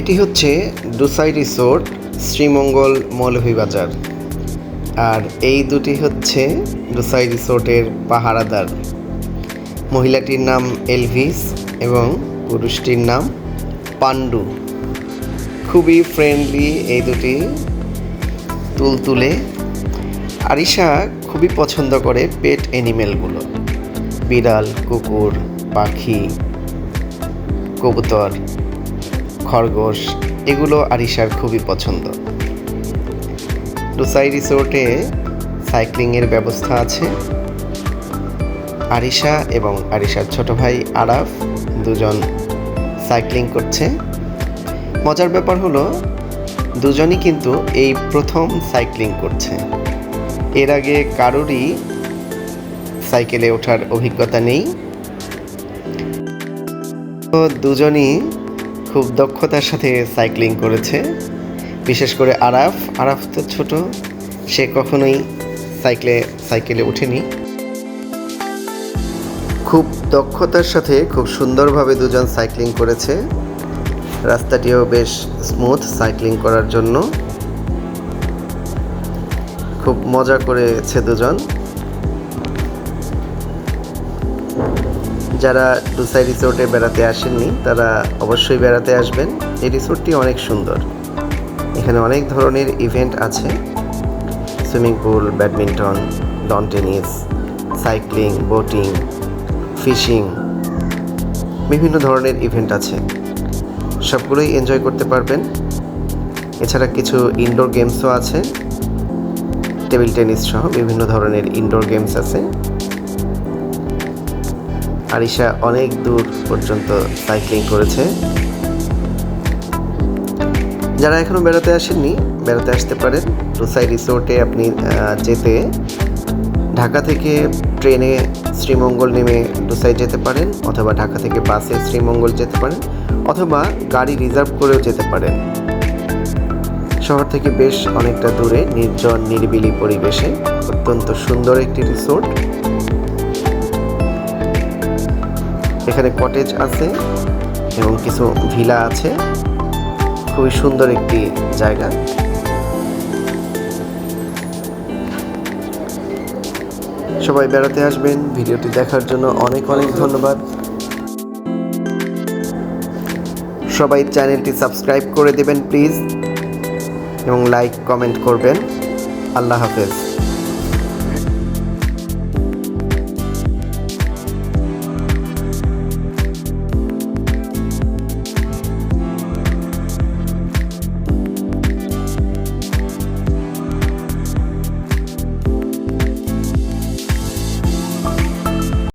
এটি হচ্ছে ডুসাই রিসোর্ট, শ্রীমঙ্গল মৌলভীবাজার। আর এই দুটি হচ্ছে ডুসাই রিসোর্টের পাহারাদার। মহিলাটির নাম এলভিস এবং পুরুষটির নাম পান্ডু খুবই ফ্রেন্ডলি এই দুটি তুলতুলে। আরিশা খুবই পছন্দ করে পেট অ্যানিমেলগুলো বিড়াল, কুকুর, পাখি, কবুতর। খরগোশ, এগুলো আরিশার খুবই পছন্দ। ডুসাই রিসোর্টে সাইক্লিংয়ের ব্যবস্থা আছে। আরিশা এবং আরিশার ছোট ভাই আরাফ দুজন সাইক্লিং করছে। মজার ব্যাপার হলো, দুজনই কিন্তু এই প্রথম সাইক্লিং করছে। এর আগে কারোরই সাইকেলে ওঠার অভিজ্ঞতা নেই। তো দুজনই খুব দক্ষতার সাথে সাইক্লিং করেছে। বিশেষ করে আরাফ আরাফ তো ছোট, সে কখনোই সাইকেলে সাইকেলে ওঠেনি। খুব দক্ষতার সাথে খুব সুন্দরভাবে দুজন সাইক্লিং করেছে। রাস্তাটিও বেশ স্মুথ সাইক্লিং করার জন্য। খুব মজা করেছে দুজন। যারা ডুসাই রিসোর্টে বেড়াতে আসেননি, তারা অবশ্যই বেড়াতে আসবেন। এই রিসোর্টটি অনেক সুন্দর। এখানে অনেক ধরনের ইভেন্ট আছে। Swimming pool, badminton, lawn tennis, cycling, boating, fishing, বিভিন্ন ধরনের ইভেন্ট আছে। সবগুলোই এনজয় করতে পারবেন। এছাড়া কিছু ইনডোর গেমসও আছে। টেবিল টেনিস সহ বিভিন্ন ধরনের ইনডোর গেমস আছে। আরিশা অনেক দূর পর্যন্ত সাইক্লিং করেছে। যারা এখনও বেড়াতে আসেননি, বেড়াতে আসতে পারেন। রুসাই রিসোর্টে আপনি যেতে ঢাকা থেকে ট্রেনে শ্রীমঙ্গল নেমে ডুসাই যেতে পারেন, অথবা ঢাকা থেকে বাসে শ্রীমঙ্গল যেতে পারেন, অথবা গাড়ি রিজার্ভ করেও যেতে পারেন। শহর থেকে বেশ অনেকটা দূরে, নির্জন নিরিবিলি পরিবেশে। অত্যন্ত সুন্দর একটি রিসোর্ট। এখানে কটেজ আছে এবং কিছু ভিলা আছে। খুবই সুন্দর একটি জায়গা। সবাই বেড়াতে আসবেন, ভিডিওটি দেখার জন্য অনেক অনেক ধন্যবাদ। সবাই চ্যানেলটি সাবস্ক্রাইব করে দেবেন প্লিজ এবং লাইক কমেন্ট করবেন। আল্লাহ হাফেজ।